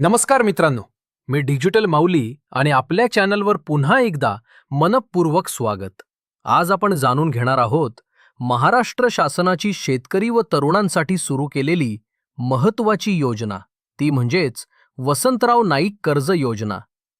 नमस्कार मित्रांनो मी डिजिटल माऊली आणि आपल्या चॅनलवर पुन्हा एकदा मनपूर्वक स्वागत. आज आपण जाणून घेणार आहोत महाराष्ट्र शासनाची शेतकरी व तरुणांसाठी सुरू केलेली महत्त्वाची योजना. ती म्हणजेच वसंतराव नाईक कर्ज योजना.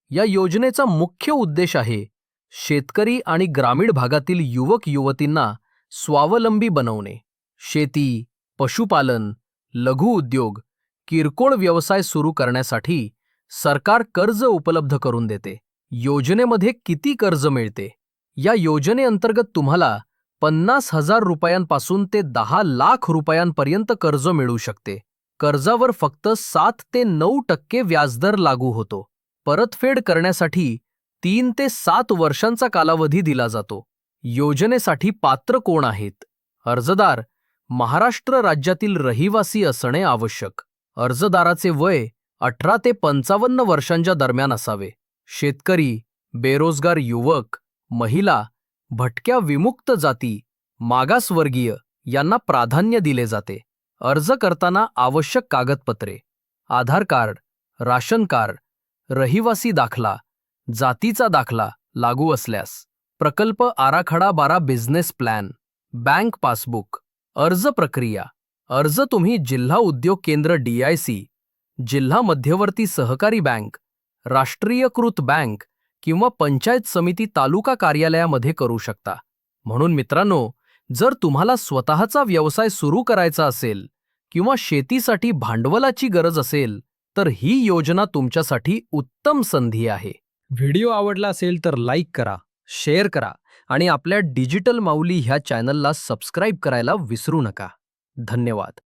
या योजनेचा मुख्य उद्देश आहे शेतकरी आणि ग्रामीण भागातील युवक युवतींना स्वावलंबी बनवणे. शेती पशुपालन लघु उद्योग किरकोळ व्यवसाय सुरू करण्यासाठी सरकार कर्ज उपलब्ध करून देते. योजनेमध्ये किती कर्ज मिळते? या योजनेअंतर्गत तुम्हाला पन्नास हजार रुपयांपासून ते दहा लाख रुपयांपर्यंत कर्ज मिळू शकते. कर्जावर फक्त सात ते नऊ टक्के व्याजदर लागू होतो. परतफेड करण्यासाठी तीन ते सात वर्षांचा कालावधी दिला जातो. योजनेसाठी पात्र कोण आहेत? अर्जदार महाराष्ट्र राज्यातील रहिवासी असणे आवश्यक. अर्जदाराचे वय अठरा ते पंचावन्न वर्षांच्या दरम्यान असावे. शेतकरी बेरोजगार युवक महिला भटक्या विमुक्त जाती मागासवर्गीय यांना प्राधान्य दिले जाते. अर्ज करताना आवश्यक कागदपत्रे आधार कार्ड राशन कार्ड रहिवासी दाखला जातीचा दाखला लागू असल्यास प्रकल्प आराखडा बारा बिझनेस प्लॅन बँक पासबुक अर्ज प्रक्रिया अर्ज तुम्ही जिल्हा उद्योग केंद्र डीआयसी जिल्हा मध्यवर्ती सहकारी बँक राष्ट्रीयकृत बँक किंवा पंचायत समिती तालुका कार्यालयामध्ये करू शकता. म्हणून मित्रांनो जर तुम्हाला स्वतःचा व्यवसाय सुरू करायचा असेल किंवा शेतीसाठी भांडवलाची गरज असेल तर ही योजना तुमच्यासाठी उत्तम संधी आहे. व्हिडिओ आवडला असेल तर लाईक करा शेअर करा आणि आपल्या डिजिटल माऊली ह्या चॅनलला सबस्क्राईब करायला विसरू नका. धन्यवाद.